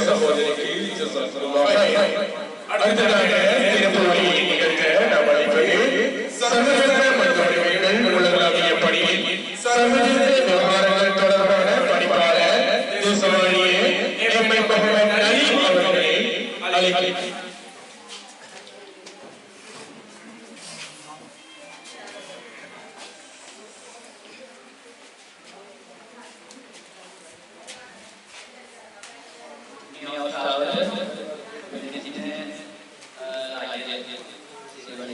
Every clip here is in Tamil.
സഹോദരിക്ക് അടുത്തിടെ തിരുപ്പൂരിൽ നികൾക്ക് നടപടികളിൽ സംഘടന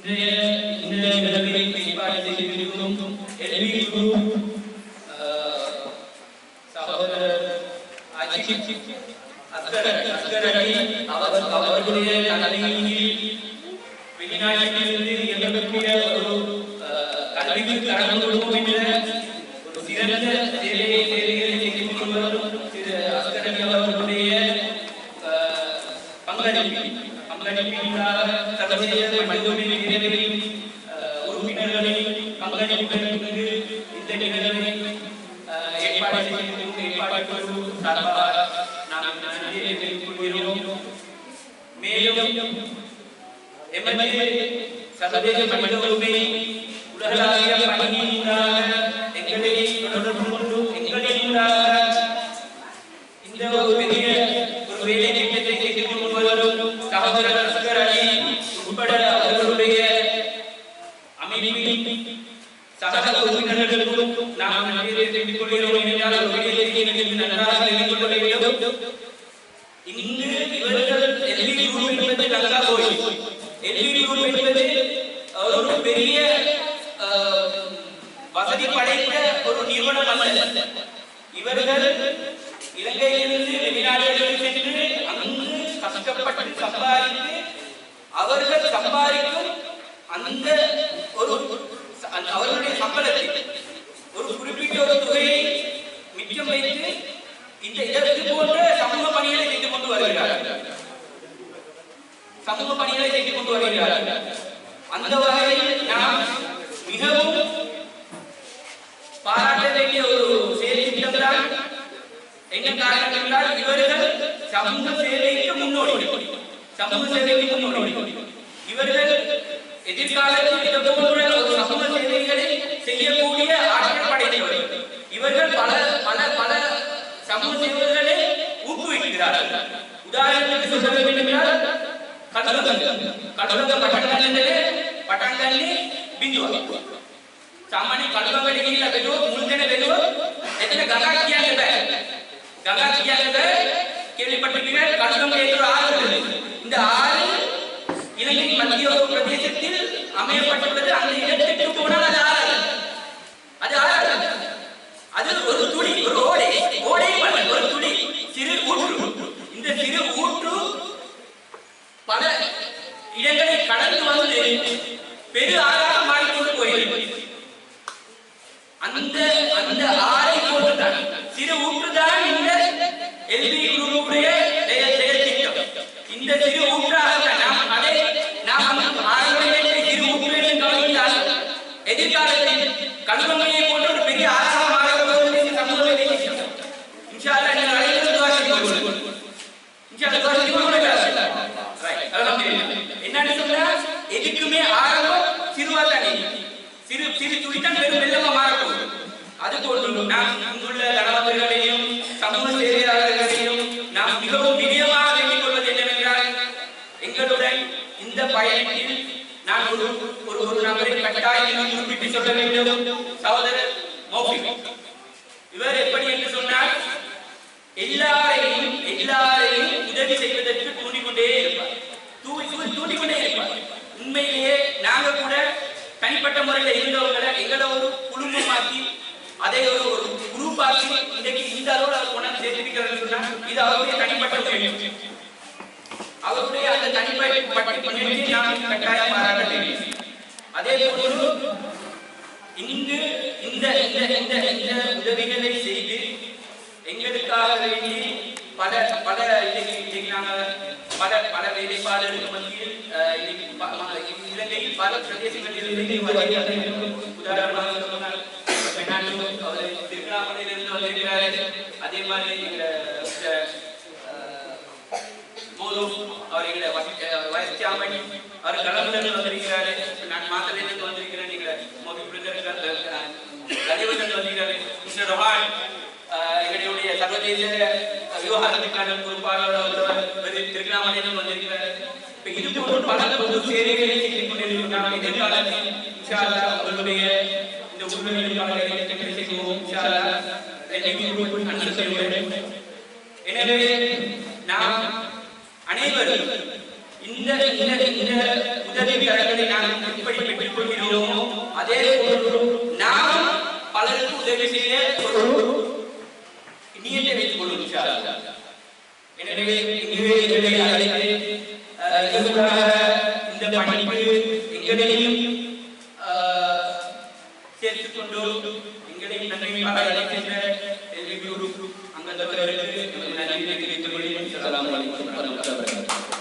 ഇതിന്റെ നിലവിലെ പരിപാടിയുടെ ഗ്രൂപ്പും എൽവി ഗ്രൂപ്പ് സഹോദരൻ അജിത് അസ്കർ അസ്കർ അലി അവർ അവരുടെ അല്ലെങ്കിൽ വിനായകനിൽ നിന്ന് എന്തൊക്കെ ഒരു കഴിവിൽ കടന്നു പിന്നെ ഒരു സ്ഥിരത്തെ പങ്കെടുപ്പിക്കും கல்விக்காக மேலும் உலகளாவிய பணியினாக எங்களை தொடர்பு கொண்டு வேலையை நீங்கள் நன்றாக தெரிந்து கொள்ள வேண்டும் இங்கு இவர்கள் எல்வி குரூப் என்பது லங்கா கோயில் எல்வி குரூப் என்பது ஒரு பெரிய அஹ், வசதி படைத்த ஒரு நிறுவனம் அல்ல இவர்கள் இலங்கையிலிருந்து வெளிநாடுகளுக்கு சென்று அங்கு கஷ்டப்பட்டு சம்பாதித்து அவர்கள் சம்பாதிக்கும் அந்த ஒரு அந்த அவர்களுடைய சம்பளத்தில் ஒரு குறிப்பிட்ட ஒரு தொகையை மிச்சம் வைத்து இந்த இதற்கு போன்ற சமூக பணிகளை செய்து கொண்டு வருகிறார்கள் சமூக பணிகளை செய்து கொண்டு வருகிறார்கள் அந்த வகையில் நாம் மிகவும் பாராட்ட வேண்டிய ஒரு செயல் திட்டம் தான் என்ன காரணம் என்றால் இவர்கள் சமூக சேவைக்கு முன்னோடி சமூக சேவைக்கு முன்னோடி இவர்கள் எதிர்காலத்தில் இந்த போன்ற சமூக சேவைகளை செய்யக்கூடிய ஆற்றல் படைத்தவர் இவர்கள் பல பல பல சமூக சேவைகளை ஊக்குவிக்கிறார்கள் உதாரணத்துக்கு சொல்ல வேண்டுமென்றால் கடலுங்க கடலுங்க பட்டங்களிலே பட்டங்களில் ಬಿಂದುವ ಸಾಮಾನ್ಯ ಕಲ್ಲುಗಳಿಗೆಲ್ಲ ಬೆಲು ಮುಂದೆನೆ ಬೆಲು ಎತ್ತಿನ ಗಂಗಾ ಕಿಯಾಗಿದೆ ಗಂಗಾ ಕಿಯಾಗಿದೆ ಕೇಳಿಪಟ್ಟಿದ್ದೀವಿ ಕಲ್ಲುಗಳಿಗೆ அமையப்பட்டுள்ளது. அந்த இடத்திற்கு போனால் அது ஆறாது. அது ஆறாது. அது ஒரு துளி ஒரு ஓடை. ஓடை ஒரு துளி. சிறு ஊற்று. இந்த சிறு ஊற்று பல இடங்களை கடந்து வந்து பெரு ஆறாக மாறிக்கொண்டு போகிறது. அந்த அந்த ஆறை போன்றுதான். சிறு ஊற்று இந்த எல்பி குரூப்புடைய செயல் செயல் திட்டம் இந்த சிறு ஊற்றாக நாம் அதை நாம் ஆரம்பத்திலே சிறு ஊற்று என்று கவனித்தால் எதிர்காலத்தில் கல்வமையை போன்ற ஒரு பெரிய ஆறாக மாறப் போகிறது இந்த சமூக வேலை திட்டம் இன்ஷா அல்லாஹ் நீங்கள் அனைவரும் துவா செய்து கொள்ளுங்கள் இன்ஷா அல்லாஹ் துவா செய்து ஆரம்பம் சிறுவா தண்ணி சிறு சிறு துளிதான் பெரும் வெள்ளமா மாறக்கூடும் அதுபோன்று நாம் இங்குள்ள கணவர்களையும் சமூக சேவையாளர்களையும் நாம் மிகவும் வினயமாக வேண்டிக் கொள்வது என்னவென்றால் எங்களுடன் இந்த பயணத்தில் நான் ஒரு ஒரு ஒரு நபரை கட்டாயம் குறிப்பிட்டு சொல்ல வேண்டும். சகோதரர் மௌஃபிக் இவர் எப்படி என்று சொன்னால் எல்லாரையும் எல்லாரையும் உண்மையிலேயே நாங்க கூட தனிப்பட்ட முறையில் இருந்தவங்களை எங்களை ஒரு குடும்பமாக்கி அதை ஒரு ஒரு குரூப் ஆக்கி இன்றைக்கு இந்த அளவில் அவர் கொண்டாந்து சேர்த்திருக்கிறார் இது அவருடைய தனிப்பட்ட முயற்சி அவருடைய அந்த தனிப்பட்ட முயற்சியை நான் கட்டாயம் பாராட்ட வேண்டும் அதே போன்று இங்கு இந்த இந்த இந்த இந்த உதவிகளை செய்து எங்களுக்காக வேண்டி பல பல இன்னைக்கு இன்னைக்கு நாங்கள் பல பல வேலைப்பாளர்கள் மத்தியில் இன்னைக்கு பல பிரதேசங்களில் இருந்து வருகிறார்கள். உதாரணமாக சொன்னால் அவர் திருவண்ணாமலையிலிருந்து வந்திருக்கிறாரு. அதே மாதிரி எங்க அவர் எங்களை அவர் வந்திருக்கிறாரு. நான் வந்திருக்கிறேன். வந்திருக்கிறாரு. மிஸ்டர் ரொஹான் எங்களுடைய சர்வதேச விவகாரத்துக்கான பொறுப்பாளர் திருவண்ணாமலையிலிருந்து வந்திருக்கிறாரு. இப்ப இது போன்று பல பொது சேவைகளை செய்து கொண்டிருக்கிறார் எதிர்காலத்தில் இன்ஷா உங்களுடைய இந்த உண்மைகளை கட்டளை செய்வோம் இன்ஷா எனவே நாம் அனைவரும் இந்த இந்த இந்த உதவிகளை நாம் எப்படி பெற்றுக் கொள்கிறோமோ அதே போன்று நாம் பலருக்கு உதவி செய்ய ஒரு வைத்துக் கொள்ளும் எனவே இங்கே எங்களை இந்த பணிக்கு எங்களையும் அஹ், சேர்த்துக் கொண்டு எங்களையும் நன்மை பாராட்ட அழைக்கின்ற எல்வி குரு அங்கத்தவர்களுக்கு நன்றி தெரிவித்துக் கொள்கிறேன் அஸ்ஸலாமு அலைக்கும் வரஹ்மத்துல்லாஹி வபரகாத்துஹு